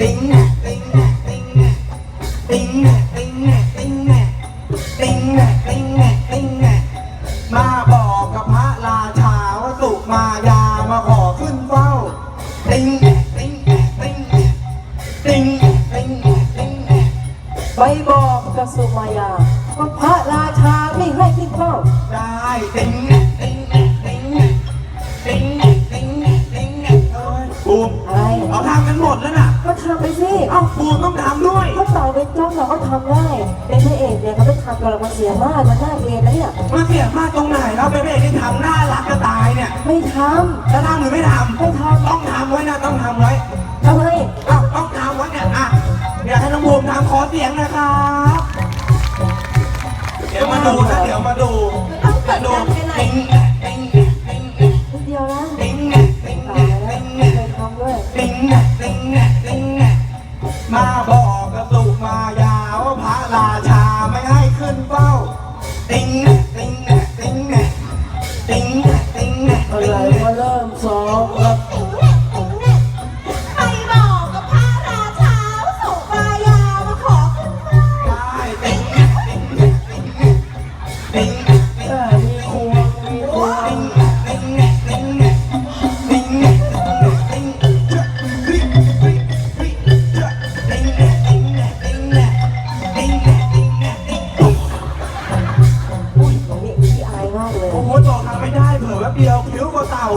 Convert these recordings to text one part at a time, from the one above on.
ติ๊งแหน่ติ๊งแหน่ติ๊งแหน่ติ๊งแหน่ติ๊งแหน่ติ๊งแหน่ติ๊งแหน่ติ๊งแหน่ติ๊งแหน่มาบอกกับพระราชาว่าสุมายามาขอขึ้นเฝ้า ติ๊งแหน่ติ๊งแหน่ติ๊งแหน่ติ๊งแหน่ติ๊งแหน่ติ๊งแหน่ไปบอกกับสุมายาว่าพระราชาไม่ให้ขึ้นเฝ้า ได้ติ๊งแหน่ติ๊งแหน่ติ๊งแหน่ติ๊งแหน่ติ๊งแหน่ติ๊งแหน่เอ้ยบูมอะไรเราทำกันหมดแล้วน่ะ ก็ทำไปสิเอ้าบูมต้องทำด้วยเขาต่อเป็นจ้องเราก็ทำได้เป็นพระเอกเนี่ยเขาไม่ทำกับเรามาเสียมากมันน่าเกลียดนะเนี่ยมาเสียมากตรงไหนเราเป็นพระเอกที่ทำน่ารักจะตายเนี่ยไม่ทจะทำหรือไม่ทำไม่ทำ ต้องทำไว้นะต้องทำไว้ำทำไมเอ้าต้องทำไว้เนี่ยอะอยากให้น้องบูมทำขอเสียงหนะครับ เดี๋ยวมาดูนะเดี๋ยวมาดูมาดูติ๊งแหน่ติ๊งแหน่ พระราชาไม่ให้ขึ้นเป้า ติงแนะติงแนะติงแนะติงแนะติงแหนะเมื่อไรมาเริ่มซ้อมครับติงแหนะติงแหนะติงแหนะ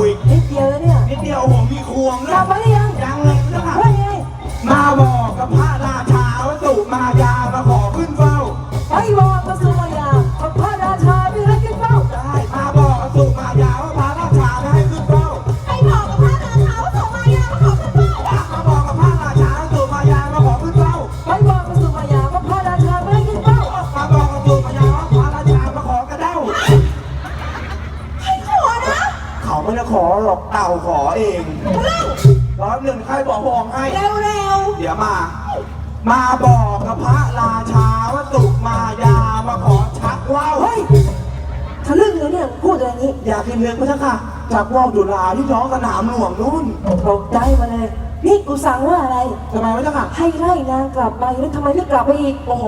อีกนิดเดียวแล้วเนี่ยนิดเดียวโอ้โหมีควงกด้ลัวบมายหรือยังยังเลย ไม่ได้ขอหรอกเต่าขอเองร้อยหนึ่งใครบอกบอกให้ เร็วเร็วเดี๋ยวมา มาบอกกับพระราชาว่าสุมายามาขอชักว่าวเฮ้ยทะลึ่งเลยเนี่ยพูดอะไรอย่างนี้อยากกินเนื้อพระเจ้าค่ะชักว่าวจุฬาที่ท้องสนามหลวงนู่นตกใจมาเลย นี่กูสั่งว่าอะไร ทำไมพระเจ้าค่ะ ให้ไล่นางกลับไปแล้วทำไมไม่กลับไปอีก โอ้โห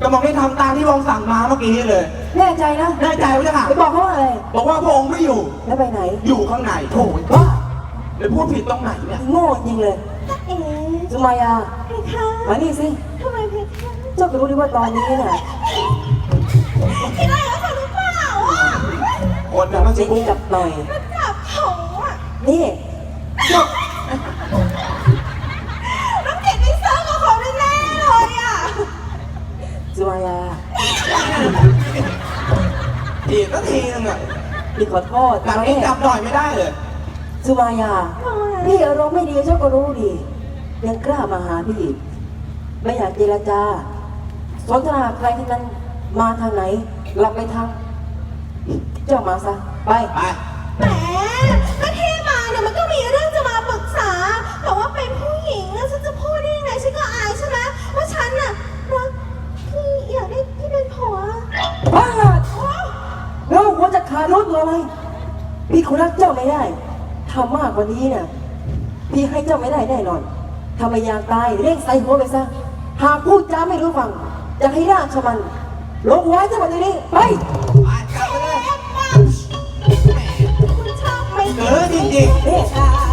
กระหม่อมได้ทำตามที่พระองค์สั่งมาเมื่อกี้เลย แน่ใจนะแน่ใจพระเจ้าค่ะ ไปบอกเขาว่าอะไร บอกว่าพระองค์ไม่อยู่ แล้วไปไหน อยู่ข้างในโถ่บ้าเดี๋ยวพูดผิดตรงไหนเนี่ย โง่จริงเลยเอ๋สุมายาเพคะมานี่สิทำไมเพคะเจ้าก็รู้ดีว่าตอนนี้เนี่ยคิดอะไรกับเขาหรือเปล่าอะคนนะมันจิจะกบุ้งจับหน่อยมันจับเขาอะ นี่น้องเจ็ดไม่เซิร์ฟกับเขาแน่ๆเลยอะสุมายา ทีก็ทีนึงอะพี่ขอโทษหลังนี้จับหน่อยไม่ได้เลยสุมายา พี่อารมณ์ไม่ดีเจ้าก็รู้ดี ยังกล้ามาหาพี่อีกไม่อยากเจรจาสนทนาใครที่นั้นมาทางไหนหลับไปทาง เจ้ามาซะ ไป ไปแหมก็ที่มาเนี่ ไม่ได้ทำมากกว่านี้เนี่ยพี่ให้เจ้าไม่ได้แน่นอนถ้าไม่อยากตายเร่งใส่หัวไปซะหากพูดจาไม่รู้ฟังจะให้ราชมันลงไว้ที่วันนี้ไปไปกลับไปเลยคุณชอบไหมเออจริงนี่เป็นก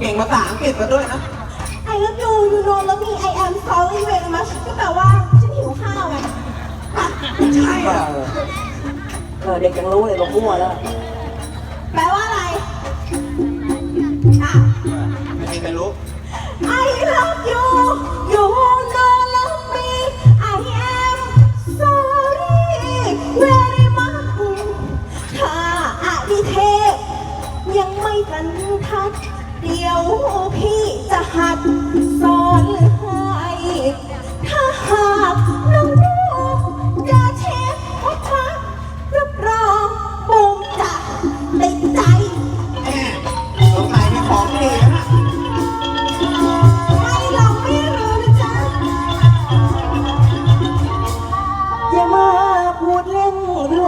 เก่งภาษาอังกฤษมาด้วยนะ I love you you know love me I am sorry very much ก็แปลว่าฉันหิวข้าวไงใช่เหรอเออเด็กยังรู้เลยบอกมั่วแล้วแปลว่าอะไรอะไม่มีใครรู้ I love you you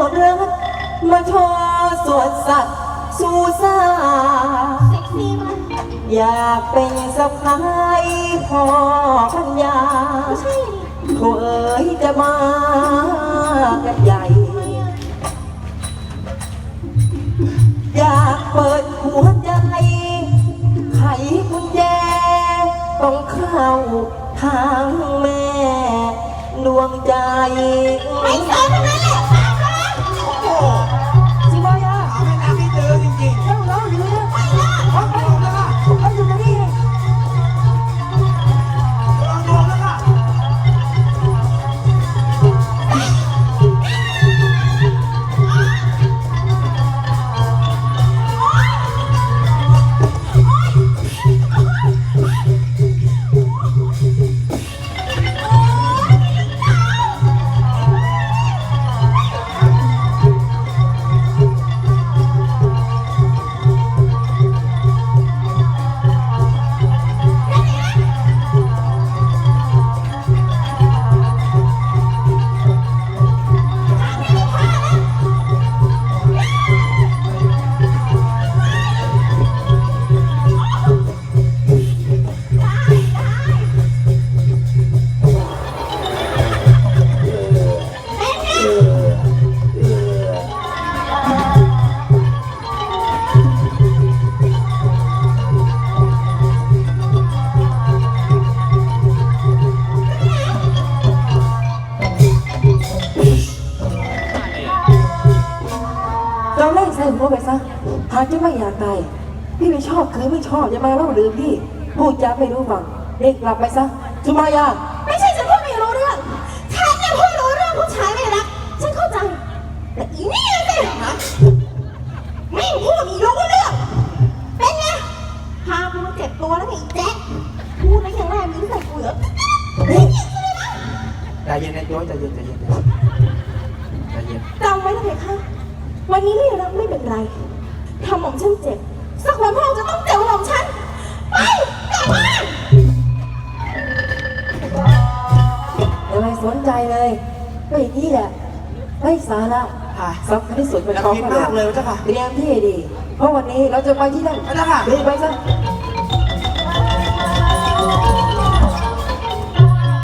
รวบรัดมาโชว์สวดสัตว์สู่ซาเซ็กซี่มากอยากเป็นสะพ้ายพ่อพัญญาไม่ใช่โถเอ๋ยจะมากันใหญ่ อยากเปิดหัวใจ ไขกุญแจต้องเข้าทางแม่ ดวงใจ ไม่สอนทั้งนั้น ไม่อยากตายพี่ไม่ชอบคือไม่ชอบอย่ามาเล่าลือพี่พูดจาไม่รู้ฟังเด็กกลับไปซะสุมายาไม่ใช่ฉันพูดไม่รู้เรื่องฉันเนี่ยพูดรู้เรื่องผู้ชายไม่รักฉันเข้าใจแต่อีนี่นะสิไม่พูดอีรู้เรื่องเป็นไงพากูมาเจ็บตัวแล้วไงอีแจ๊คพูดแล้วยังแรกมีใส่กูเหรอเฮ้ยใจเย็นนะโจ้ยใจเย็นใจเย็นใจเย็นจำไว้นะเพคะวันนี้ไม่รักไม่เป็นไร ทำหม่อมฉันเจ็บ สักวันพระองค์จะต้องเจ็บหม่อมฉัน ไปกลับบ้านอย่าไปสนใจเลยก็อย่างนี้แหละไม่สาระค่ะสำคัญที่สุดเป็นอยากกองกินพระมากเลยพระเจ้าค่ะเตรียมที่ให้ดี เพราะวันนี้เราจะไปที่นั่นพระเจ้าค่ะรีบไปซะพ